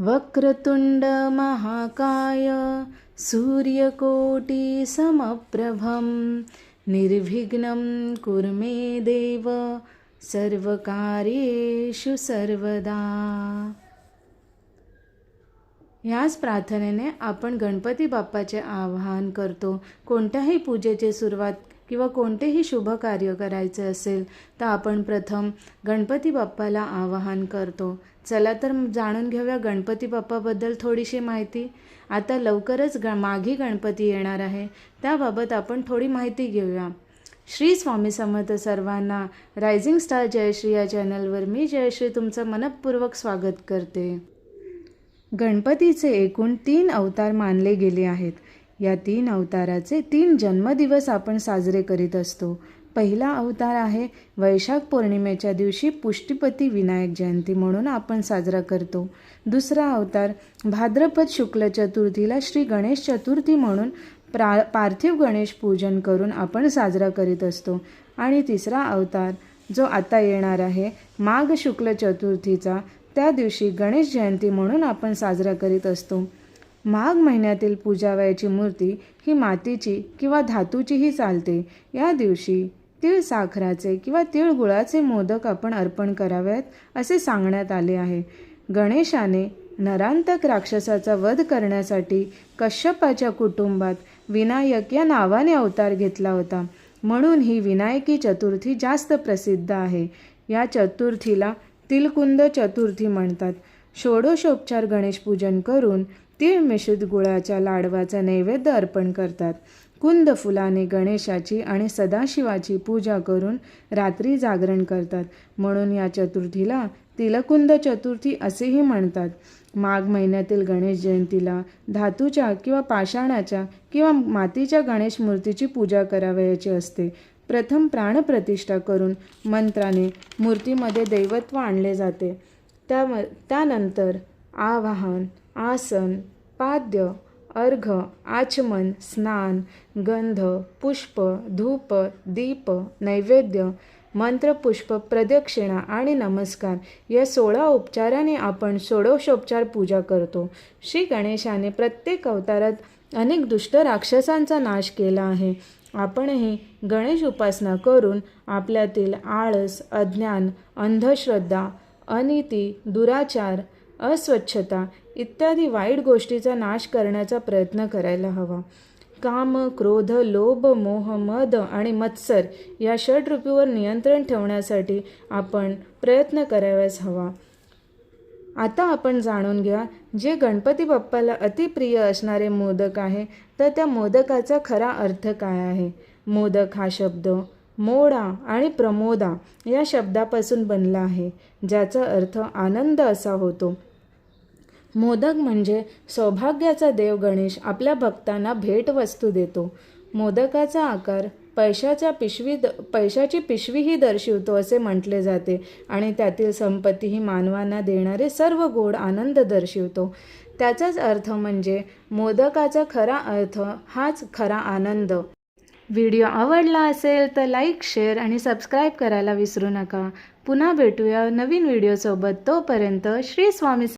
वक्रतुण्ड महाकाय सूर्यकोटी समप्रभं निर्विघ्नं कुरु मे देव सर्वकार्येषु सर्वदा. ह्याच प्रार्थनेने आपण गणपती बाप्पाचे आवाहन करतो. कोणत्याही पूजेची सुरुवात किंवा कोणतेही शुभ कार्य करायचे असेल तर आपण प्रथम गणपती बाप्पाला आवाहन करतो. चला तर जाणून घेऊया गणपती बाप्पाबद्दल थोडीशी माहिती. आता लवकरच ग माघी गणपती येणार आहे. त्याबाबत आपण थोडी माहिती घेऊया. श्री स्वामी समर्थ सर्वांना रायझिंग स्टार जयश्री या चॅनलवर मी जयश्री तुमचं मनपूर्वक स्वागत करते. गणपतीचे एकूण तीन अवतार मानले गेले आहेत. या तीन अवताराचे तीन जन्मदिवस आपण साजरे करीत असतो. पहिला अवतार आहे वैशाख पौर्णिमेच्या दिवशी पुष्टीपती विनायक जयंती म्हणून आपण साजरा करतो. दुसरा अवतार भाद्रपद शुक्ल चतुर्थीला श्री गणेश चतुर्थी म्हणून प्रा पार्थिव गणेश पूजन करून आपण साजरा करीत असतो. आणि तिसरा अवतार जो आता येणार आहे माघ शुक्ल चतुर्थीचा त्या दिवशी गणेश जयंती म्हणून आपण साजरा करीत असतो. माघ महिन्यातील पूजावयाची मूर्ती ही मातीची किंवा धातूचीही चालते. या दिवशी तीळ साखराचे किंवा तिळगुळाचे मोदक आपण अर्पण करावेत असे सांगण्यात आले आहे. गणेशाने नरांतक राक्षसाचा वध करण्यासाठी कश्यपाच्या कुटुंबात विनायक या नावाने अवतार घेतला होता. म्हणून ही विनायकी चतुर्थी जास्त प्रसिद्ध आहे. या चतुर्थीला तिलकुंद चतुर्थी म्हणतात. षोडशोपचार गणेश पूजन करून तीळ मिश्रित गुळाच्या लाडवाचा नैवेद्य अर्पण करतात. कुंद फुलाने गणेशाची आणि सदाशिवाची पूजा करून रात्री जागरण करतात. म्हणून या चतुर्थीला तिलकुंद चतुर्थी असेही म्हणतात. माघ महिन्यातील गणेश जयंतीला धातूच्या किंवा पाषाणाच्या किंवा मातीच्या गणेश मूर्तीची पूजा करावयाची असते. प्रथम प्राणप्रतिष्ठा करून मंत्राने मूर्तीमध्ये दैवत्व आणले जाते. त्याम त्यानंतर आवाहन आसन पाद्य अर्घ आचमन स्नान गंध पुष्प धूप दीप नैवेद्य मंत्रपुष्प प्रदक्षिणा आणि नमस्कार या सोळा उपचाराने आपण षोडशोपचार पूजा करतो. श्री गणेशाने प्रत्येक अवतारात अनेक दुष्ट राक्षसांचा नाश केला आहे. आपणही गणेश उपासना करून आपल्यातील आळस अज्ञान अंधश्रद्धा अनिती दुराचार अस्वच्छता इत्यादी वाईट गोष्टीचा नाश करण्याचा प्रयत्न करायला हवा. काम क्रोध लोभ मोह मद आणि मत्सर या षडरूपीवर नियंत्रण ठेवण्यासाठी आपण प्रयत्न कराव्यास हवा. आता आपण जाणून घ्या जे गणपती बाप्पाला अतिप्रिय असणारे मोदक आहे तर त्या मोदकाचा खरा अर्थ काय आहे? मोदक हा शब्द मोडा आणि प्रमोदा या शब्दापासून बनला आहे ज्याचा अर्थ आनंद असा होतो. मोदक म्हणजे सौभाग्याचा देव गणेश आपल्या भक्तांना भेटवस्तू देतो. मोदकाचा आकार पैशाच्या पिशवी द पैशाची पिशवीही दर्शवतो असे म्हटले जाते आणि त्यातील संपत्ती ही मानवांना देणारे सर्व गोड आनंद दर्शवतो. त्याचाच अर्थ म्हणजे मोदकाचा खरा अर्थ हाच खरा आनंद. व्हिडिओ आवडला असेल तर लाईक शेअर आणि सबस्क्राईब करायला विसरू नका. पुन्हा भेटूया नवीन व्हिडिओसोबत. तोपर्यंत श्री स्वामी